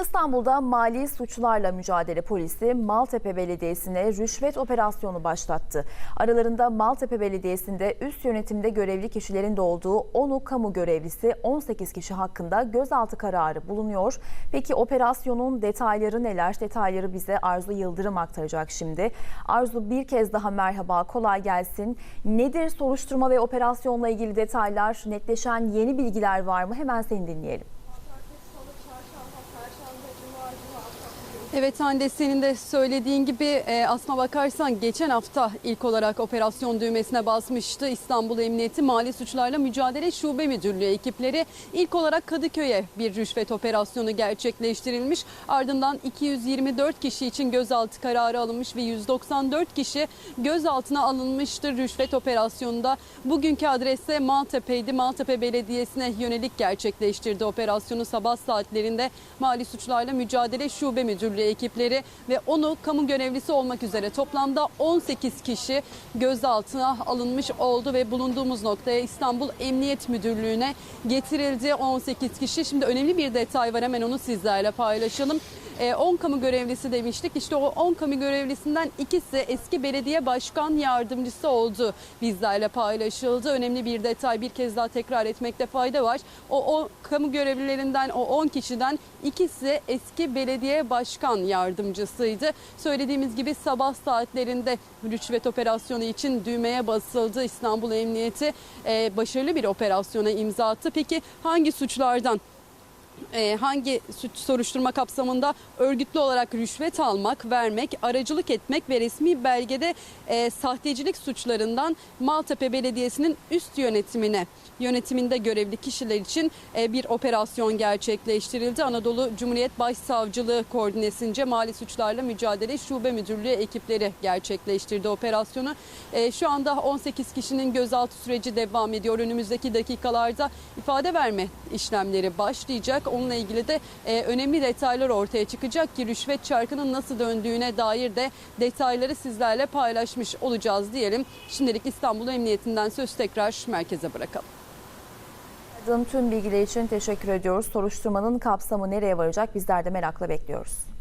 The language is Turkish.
İstanbul'da mali suçlarla mücadele polisi Maltepe Belediyesi'ne rüşvet operasyonu başlattı. Aralarında Maltepe Belediyesi'nde üst yönetimde görevli kişilerin de olduğu 10'u kamu görevlisi 18 kişi hakkında gözaltı kararı bulunuyor. Peki operasyonun detayları neler? Detayları bize Arzu Yıldırım aktaracak şimdi. Arzu bir kez daha merhaba, kolay gelsin. Nedir soruşturma ve operasyonla ilgili detaylar? Netleşen yeni bilgiler var mı? Hemen seni dinleyelim. Evet Hande senin de söylediğin gibi e, aslına bakarsan geçen hafta ilk olarak operasyon düğmesine basmıştı İstanbul Emniyeti Mali Suçlarla Mücadele Şube Müdürlüğü ekipleri. ilk olarak Kadıköy'e bir rüşvet operasyonu gerçekleştirilmiş. Ardından 224 kişi için gözaltı kararı alınmış ve 194 kişi gözaltına alınmıştır rüşvet operasyonunda. Bugünkü adrese Maltepe'ydi. Maltepe Belediyesi'ne yönelik gerçekleştirdi operasyonu sabah saatlerinde Mali Suçlarla Mücadele Şube Müdürlüğü ekipleri ve onu kamu görevlisi olmak üzere toplamda 18 kişi gözaltına alınmış oldu ve bulunduğumuz noktaya İstanbul Emniyet Müdürlüğü'ne getirildi 18 kişi. Şimdi önemli bir detay var hemen onu sizlerle paylaşalım. E, 10 kamu görevlisi demiştik. İşte o 10 kamu görevlisinden ikisi eski belediye başkan yardımcısı oldu. Bizlerle paylaşıldı. Önemli bir detay bir kez daha tekrar etmekte fayda var. O, o kamu görevlilerinden o 10 kişiden ikisi eski belediye başkan yardımcısıydı. Söylediğimiz gibi sabah saatlerinde rüşvet operasyonu için düğmeye basıldı. İstanbul Emniyeti e, başarılı bir operasyona imza attı. Peki hangi suçlardan hangi suç soruşturma kapsamında örgütlü olarak rüşvet almak, vermek, aracılık etmek ve resmi belgede e, sahtecilik suçlarından Maltepe Belediyesi'nin üst yönetimine yönetiminde görevli kişiler için e, bir operasyon gerçekleştirildi. Anadolu Cumhuriyet Başsavcılığı koordinesince Mali Suçlarla Mücadele Şube Müdürlüğü ekipleri gerçekleştirdi operasyonu. E, şu anda 18 kişinin gözaltı süreci devam ediyor. Önümüzdeki dakikalarda ifade verme işlemleri başlayacak. Onunla ilgili de e, önemli detaylar ortaya çıkacak ki rüşvet çarkının nasıl döndüğüne dair de detayları sizlerle paylaşmış olacağız diyelim. Şimdilik İstanbul Emniyetinden söz tekrar merkeze bırakalım. Tüm bilgiler için teşekkür ediyoruz. Soruşturmanın kapsamı nereye varacak bizler de merakla bekliyoruz.